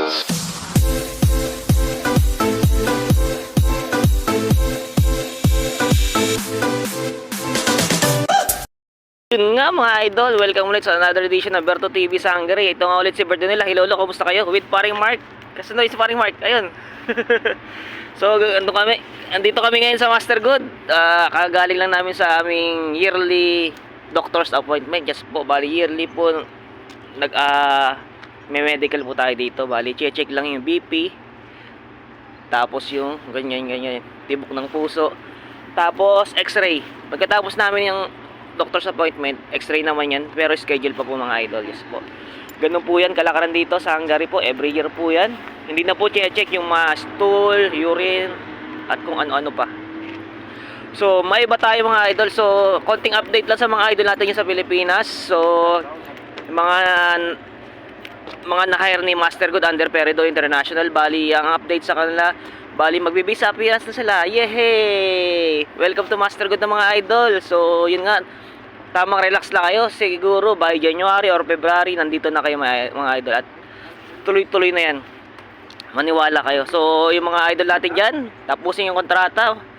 Yun nga mga idol, welcome ulit sa another edition ng Berto TV sa Hungary. Ito nga ulit si Berto nila. Hello, kumusta kayo? With paring Mark. Kasunod si paring Mark. Ayun. so, ando kami. Andito kami ngayon sa Master Good. Ah, kagaling lang namin sa aming yearly doctor's appointment. Just po, bali yearly po nag ah may medical po tayo dito. Bali, check lang yung BP. Tapos yung ganyan ganyan, tibok ng puso. Tapos x-ray. Pagkatapos namin yung doctor's appointment, x-ray naman yan, pero schedule pa po mga idol, yes po. Ganun po yan, kalakaran dito sa Hungary po, every year po yan. Hindi na po check yung mga stool, urine, at kung ano-ano pa. So, may iba tayo mga idol. So, konting update lang sa mga idol natin sa Pilipinas. So, mga mga na-hire ni Master Good under Peredo International. Bali, ang update sa kanila, bali magbibisa appearance na sila. Yehey! Welcome to Master Good ng mga idol. So, yun nga, tamang relax lang kayo. Siguro by January or February, nandito na kayo mga, mga idol. At tuloy-tuloy na yan. Maniwala kayo. So, yung mga idol natin dyan, tapusin yung kontrata.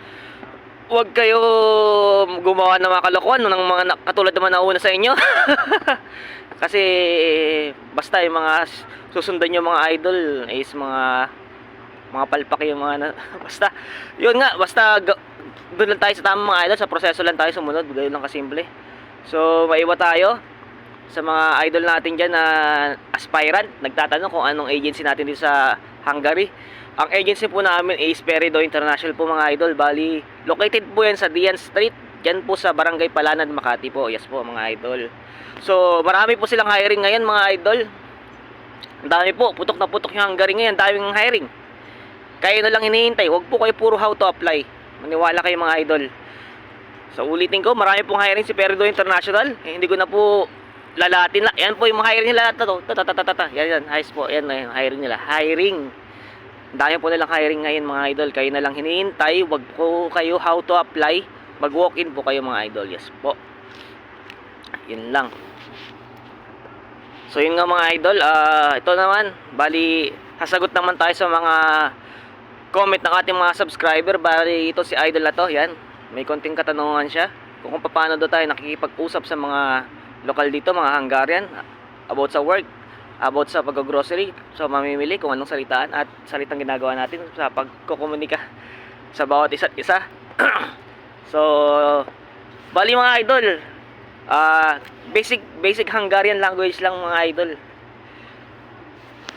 Huwag kayo gumawa ng mga kalokohan ng mga katulad naman nauna sa inyo. Kasi basta yung mga susundan yung mga idol is mga mga palpak yung mga na, basta. Yun nga basta doon lang tayo sa tamang mga idol sa proseso lang tayo sumunod ganoon lang kasimple. So maiwa tayo sa mga idol natin dyan na aspirant nagtatanong kung anong agency natin dito sa Hungary. Ang agency po namin is Perido International po mga idol. Bali located po yan sa Dian Street dyan po sa Barangay Palanad Makati po. Yes po mga idol. So marami po silang hiring ngayon mga idol. Ang dami po putok na putok yung Hungary ngayon. Daming hiring. Kayo na lang hinihintay. Huwag po kayo puro how to apply. Maniwala kayo mga idol. So ulitin ko, marami pong hiring si Perido International. Eh, hindi ko na po lalatin na. Yan po yung mga hiring nila. Ito, ito. Yan, yan. Ayos po. Yan na yung hiring nila. Hiring. Dami po nilang hiring ngayon mga idol. Kayo na lang hinihintay. Wag po kayo how to apply. Mag-walk-in po kayo mga idol. Yes po. Yun lang. So yun nga mga idol. ah ito naman. Bali, hasagot naman tayo sa mga comment ng ating mga subscriber. Bali, ito si idol na to. Yan may konting katanungan siya kung, kung paano daw tayo nakikipag-usap sa mga lokal dito, mga Hungarian about sa work, about sa pag-grocery, sa mamimili, kung anong salitaan at salitang ginagawa natin sa pagkukomunika sa bawat isa't isa. so, bali mga idol, ah basic basic Hungarian language lang mga idol.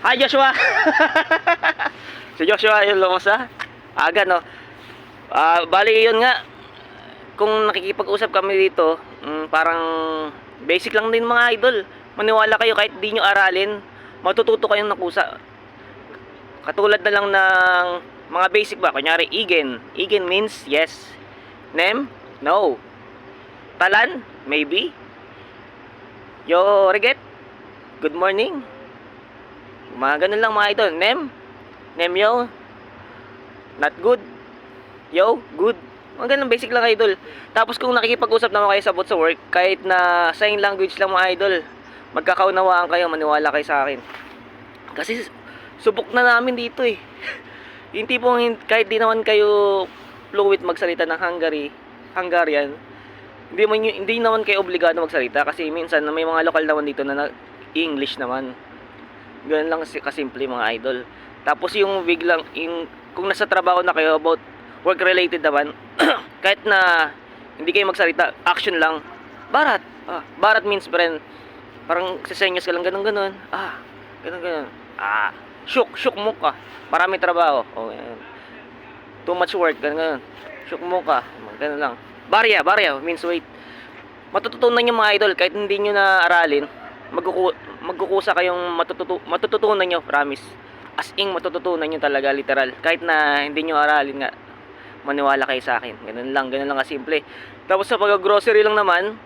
Hi Joshua! si Joshua yung lumusa. Aga no. Ah, bali yun nga, kung nakikipag-usap kami dito, mm, parang basic lang din mga idol. Maniwala kayo kahit di nyo aralin, matututo kayong nakusa. Katulad na lang ng mga basic ba, kunyari igen. Igen means yes. Nem? No. Talan? Maybe. Yo, Reget? Good morning. Mga ganun lang mga idol. Nem? Nem yo? Not good. Yo, good. Mga ganun, basic lang idol. Tapos kung nakikipag-usap naman kayo sa about sa work, kahit na sign language lang mga idol, magkakaunawaan kayo, maniwala kayo sa akin. Kasi subok na namin dito eh. Yung tipong kahit di naman kayo fluid magsalita ng Hungary, Hungarian, hindi, man, hindi naman kayo obligado magsalita kasi minsan may mga lokal naman dito na, na English naman. Ganun lang kasi kasimple mga idol. Tapos yung biglang, yung, kung nasa trabaho na kayo about work related naman, kahit na hindi kayo magsalita, action lang, barat. Ah, barat means friend. Parang sisenyos ka lang ganun ganun. Ah, ganun ganun. Ah, shook, shook mo ka. Marami trabaho. Oh, yan. Too much work, ganun ganun. Shook mo. Ganun lang. Barya, barya means wait. Matututunan nyo mga idol kahit hindi nyo na aralin. Magkuku magkukusa kayong matututu matututunan nyo, promise. As in matututunan nyo talaga literal. Kahit na hindi nyo aralin nga, maniwala kayo sa akin. Ganun lang, ganun lang kasimple. Tapos sa pag-grocery lang naman,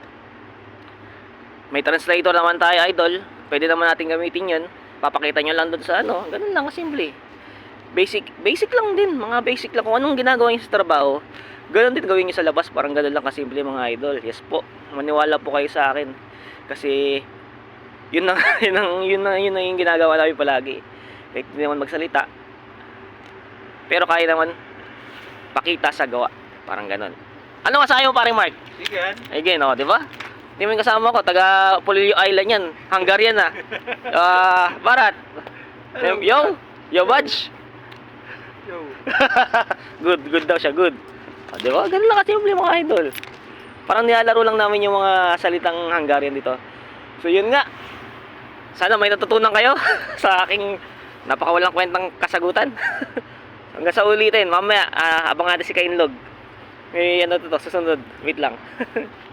may translator naman tayo, idol. Pwede naman natin gamitin yun. Papakita nyo lang doon sa ano. Ganun lang kasimple. Basic, basic lang din. Mga basic lang. Kung anong ginagawa nyo sa trabaho, ganun din gawin nyo sa labas. Parang ganun lang kasimple mga idol. Yes po. Maniwala po kayo sa akin. Kasi, yun na, yun ang, yun na, yun na yung ginagawa namin palagi. kahit hindi naman magsalita. Pero kaya naman pakita sa gawa. Parang ganon. Ano masahe mo paring Mark? Sige yan. Again, oh, di ba? Hindi mo yung kasama ko, taga Polillo Island yan. Hungarian na. Ah, Barat. Yo, yo, Badge. Yo. good, good daw siya, good. Oh, di ba? Ganun lang kasimple mga idol. Parang nilalaro lang namin yung mga salitang Hungarian dito. So yun nga. Sana may natutunan kayo sa aking napakawalang kwentang kasagutan. Hanggang sa ulitin, mamaya, ah, abang natin si Kainlog. May ano to, to, susunod. Wait lang.